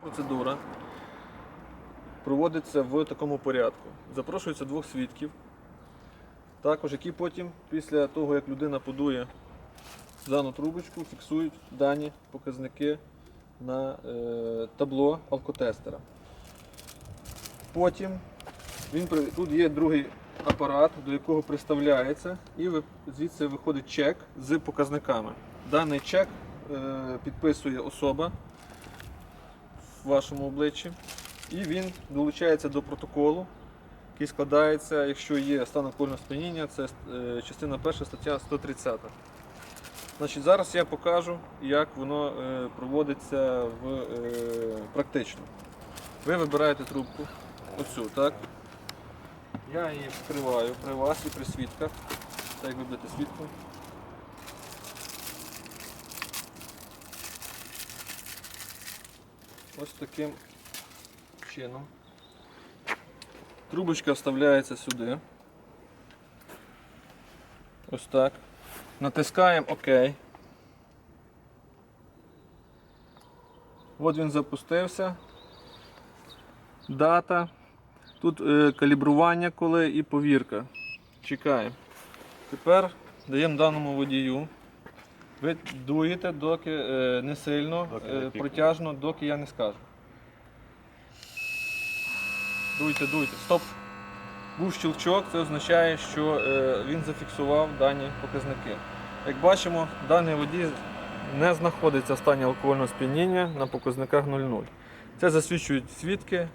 Процедура проводиться в такому порядку. Запрошується двох свідків, також які потім, після того, як людина подує дану трубочку, фіксують дані показники на е, табло алкотестера. Потім він, тут є другий апарат, до якого приставляється, і звідси виходить чек з показниками. Даний чек е, підписує особа в вашому обличчі, і він долучається до протоколу, який складається, якщо є стан алкогольного сп'яніння, це е, частина 1 стаття 130. Значить, зараз я покажу, як воно е, проводиться в, е, практично. Ви вибираєте трубку, оцю, так? Я її вкриваю при вас і при свідках, так як ви будете свідком. Ось таким чином. Трубочка вставляється сюди. Ось так. Натискаємо ОК. От він запустився. Дата. Тут е, калібрування коли і повірка. Чекаємо. Тепер даємо даному водію. Ви дуєте, доки е, не сильно, Доки не е, пікне. протяжно, доки я не скажу. Дуйте, дуйте. Стоп. Був щелчок, це означає, що е, він зафіксував дані показники. Як бачимо, даний водій не знаходиться в стані алкогольного сп'яніння на показниках 0,0. Це засвідчують свідки.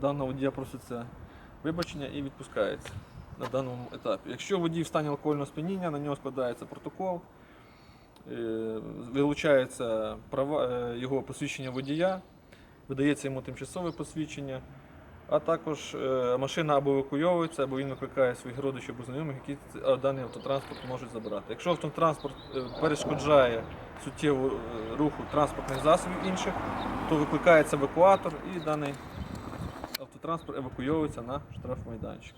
Даного водія проситься вибачення і відпускається на даному етапі. Якщо водій в стані алкогольного сп'яніння, на нього складається протокол, вилучається права, е, його посвідчення водія, видається йому тимчасове посвідчення, а також е, машина або евакуйовується, або він викликає своїх родичів або знайомих, які даний автотранспорт можуть забрати. Якщо автотранспорт е, перешкоджає суттєву е, руху транспортних засобів інших, то викликається евакуатор і даний автотранспорт евакуйовується на штрафмайданчик.